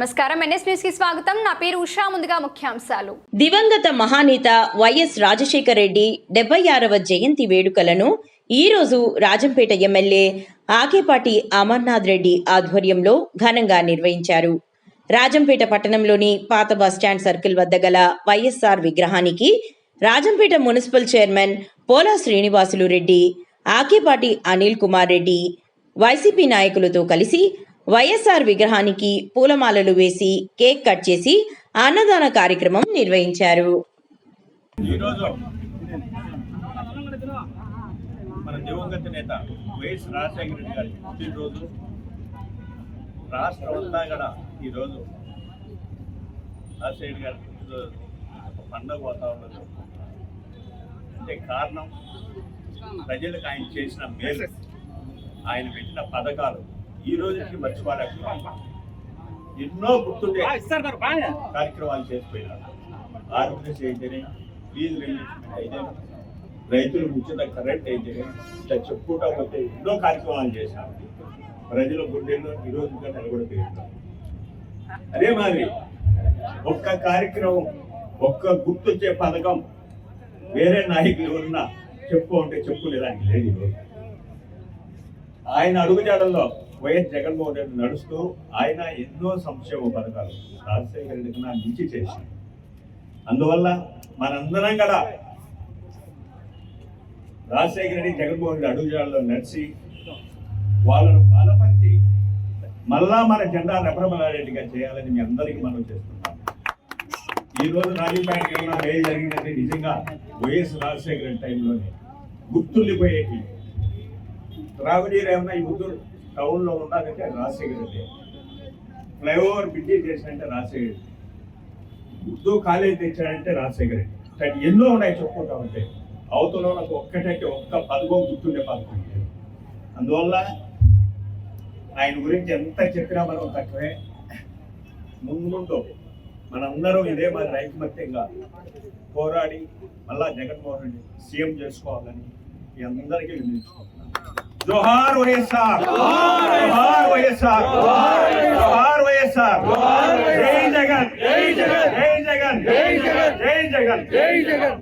నమస్కారం. ఎన్ఎస్ న్యూస్కి స్వాగతం. నా పేరు ఉషా. ముందుగా ముఖ్యాంశాలు. దివంగత మహానేత వైఎస్ రాజశేఖర రెడ్డి డెబ్బై ఆరవ జయంతి వేడుకలను ఈ రోజు రాజంపేట ఎమ్మెల్యే ఆకేపాటి అమర్నాథ్ రెడ్డి ఆధ్వర్యంలో ఘనంగా నిర్వహించారు. రాజంపేట పట్టణంలోని పాత బస్టాండ్ సర్కిల్ వద్ద గల వైఎస్ఆర్ విగ్రహానికి Rajampet municipal chairman Pola Srinivasulu Reddy Akepati Anil Kumar Reddy YCP నాయకులతో కలిసి వైఎస్ఆర్ విగ్రహానికి పూలమాలలు వేసి కేక్ కట్ చేసి అన్నదాన కార్యక్రమం నిర్వహించారు. మన దివంగత నేత వైఎస్ రాజశేఖర రెడ్డి గారి పుట్టినరోజు. రాష్ట్రం అంతా కూడా ఈరోజు రాజశేఖర గారి పుట్టినరోజు ఒక పండగ వాతావరణంలో అంటే కారణం ప్రజలకు ఆయన చేసిన మేలు. ఆయన పెట్టిన పథకాలు ఈ రోజుకి మర్చిపోలేకపోతున్నాం ఎన్నో గుర్తుండే కార్యక్రమాలు చేసిపోయినారు. ఆరోగ్యశ్రీ అయితేనే ఫీజు రియంబర్స్మెంట్ అయితేనే రైతులు ఉచిత కరెంట్ అయితేనే ఇట్లా చెప్పుకుంటా పోతే ఎన్నో కార్యక్రమాలు చేశారు. ప్రజల గుండెల్లో ఈ రోజుగా నిలబడిపోయింది అదే మాదిరి ఒక్క కార్యక్రమం ఒక్క గుర్తొచ్చే పథకం వేరే నాయకులు ఉన్నా చెప్పు అంటే చెప్పుకునేదానికి లేదు ఈరోజు ఆయన అడుగుజాడల్లో వైఎస్ జగన్మోహన్ రెడ్డి నడుస్తూ ఆయన ఎన్నో సంక్షేమ పథకాలు రాజశేఖర రెడ్డి కన్నా మించి చేశారు. అందువల్ల మనందరం కూడా రాజశేఖర రెడ్డి జగన్మోహన్ రెడ్డి అడుగుజాడలో నడిచి వాళ్ళను బలపరిచి మళ్ళా మన జెండా రెపరెపలాడేట్టుగా చేయాలని మీ అందరికీ మనం చేస్తున్నాం. ఈ రోజు రాజీపాటికి ఏమైనా మేలు జరిగిందంటే నిజంగా వైఎస్ రాజశేఖర రెడ్డి టైంలోనే గుర్తుండిపోయేటి త్రాగునీరు ఏమన్నా ఈ ముగ్గురు టౌన్లో ఉండాలంటే రాజశేఖర రెడ్డి ఫ్లైఓవర్ బిడ్డీ చేసినంటే రాజశేఖర రెడ్డి ఉర్దూ కాలేజ్ తెచ్చాడంటే రాజశేఖర రెడ్డి ఇట్లాంటి ఎన్నో ఉన్నాయి చెప్పుకుంటా ఉంటే. అవతల నాకు ఒక్కటైతే ఒక్క పదకం గుర్తుండే పదకం అందువల్ల ఆయన గురించి ఎంత చెప్పినా మనం తక్కువే. ముందు ముందు మనందరం ఇదే మరి రైతుమత్యంగా పోరాడి మళ్ళా జగన్మోహన్ రెడ్డి సీఎం చేసుకోవాలని మీ అందరికీ వినియోగించుకుంటున్నాను జోహార్ వైఎస్ఆర్. జోహార్ వైఎస్ఆర్. జోహార్ వైఎస్ఆర్. జై జగన్. జై జగన్. జై జగన్. జై జగన్. జై జగన్.